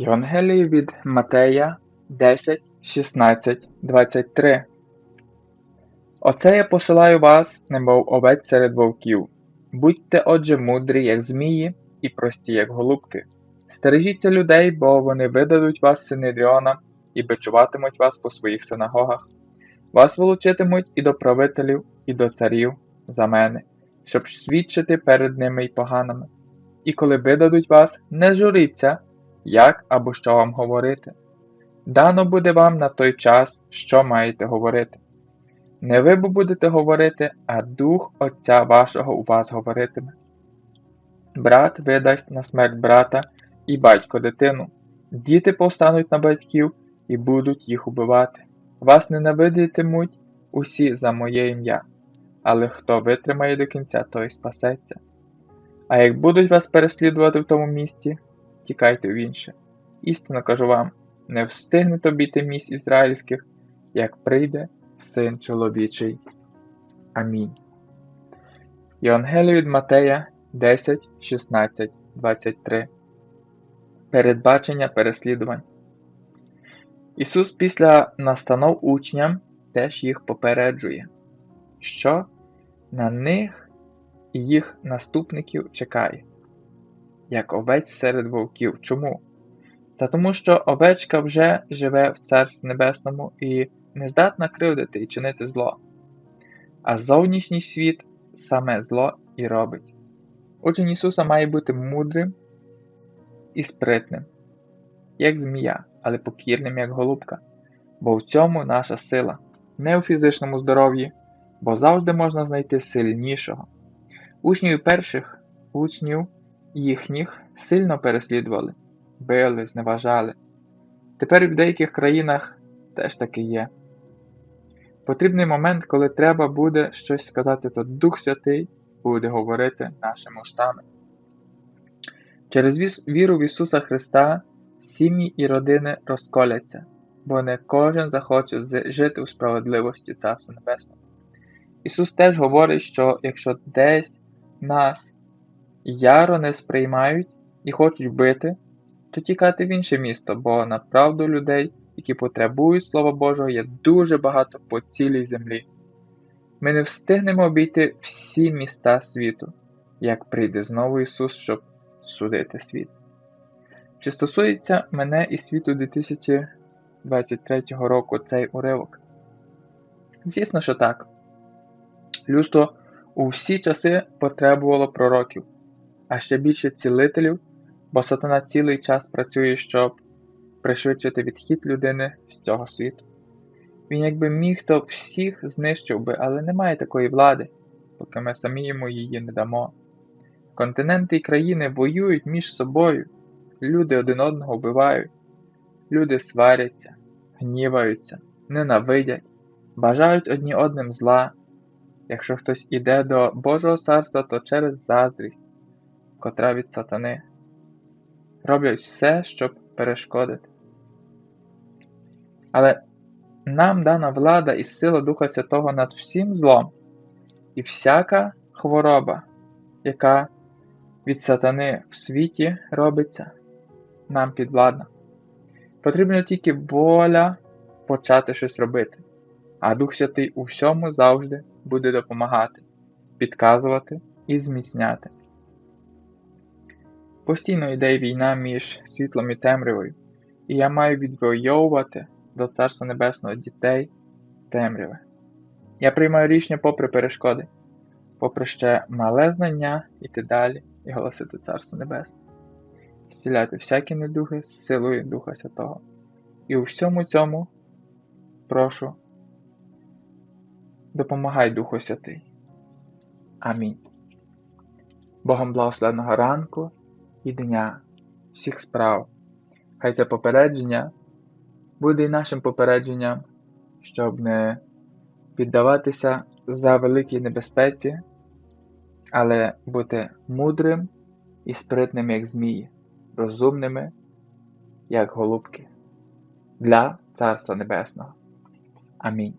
Євангеліє від Матея 10, 16, 23 Оце я посилаю вас, немов овець серед вовків. Будьте отже мудрі, як змії, і прості, як голубки. Стережіться людей, бо вони видадуть вас синедріонам і бичуватимуть вас по своїх синагогах. Вас волочитимуть і до правителів, і до царів за мене, щоб свідчити перед ними й поганими. І коли видадуть вас, не журіться, як або що вам говорити. Дано буде вам на той час, що маєте говорити. Не ви будете говорити, а Дух Отця вашого у вас говоритиме. Брат видасть на смерть брата і батько дитину. Діти повстануть на батьків і будуть їх убивати. Вас ненавидитимуть усі за моє ім'я, але хто витримає до кінця, той спасеться. А як будуть вас переслідувати в тому місті, тікайте в інше. Істинно кажу вам, не встигнете обійти місць ізраїльських, як прийде Син чоловічий. Амінь. Євангелія від Матея 10, 16, 23 Передбачення переслідувань. Ісус після настанов учням теж їх попереджує, що на них і їх наступників чекає, як овець серед вовків. Чому? Та тому, що овечка вже живе в Царстві Небесному і не здатна кривдити і чинити зло, а зовнішній світ саме зло і робить. Учень Ісуса має бути мудрим і спритним, як змія, але покірним, як голубка, бо в цьому наша сила, не у фізичному здоров'ї, бо завжди можна знайти сильнішого. Учнів перших учнів їхніх сильно переслідували, били, зневажали. Тепер в деяких країнах теж таки є. Потрібний момент, коли треба буде щось сказати, то Дух Святий буде говорити нашими устами. Через віру в Ісуса Христа сім'ї і родини розколяться, бо не кожен захоче жити у справедливості Царства Небесного. Ісус теж говорить, що якщо десь нас яро не сприймають і хочуть вбити, то тікати в інше місто, бо направду людей які потребують Слова Божого, є дуже багато по цілій землі. Ми не встигнемо обійти всі міста світу, як прийде знову Ісус, щоб судити світ. Чи стосується мене і світу 2023 року цей уривок? Звісно, що так. Людство у всі часи потребувало пророків, а ще більше цілителів, бо сатана цілий час працює, щоб пришвидшити відхід людини з цього світу. Він якби міг, то всіх знищив би, але немає такої влади, поки ми самі йому її не дамо. Континенти і країни воюють між собою, люди один одного вбивають, люди сваряться, гніваються, ненавидять, бажають одні одним зла. Якщо хтось іде до Божого царства, то через заздрість, котра від сатани. Роблять все, щоб перешкодити. Але нам дана влада і сила Духа Святого над всім злом, і всяка хвороба, яка від сатани в світі робиться, нам підвладна. Потрібно тільки воля почати щось робити, а Дух Святий у всьому завжди буде допомагати, підказувати і зміцняти. Постійно йде війна між світлом і темрявою, і я маю відвоювати до Царства Небесного дітей темряви. Я приймаю рішення попри перешкоди, попри ще мале знання іти далі і голосити Царство Небесне, зціляти всякі недуги з силою Духа Святого. І у всьому цьому прошу, допомагай Духу Святий. Амінь. Богом благословеного ранку і дня, всіх справ. Хай це попередження буде й нашим попередженням, щоб не піддаватися за великій небезпеці, але бути мудрим і спритним, як змії, розумними, як голубки, для Царства Небесного. Амінь.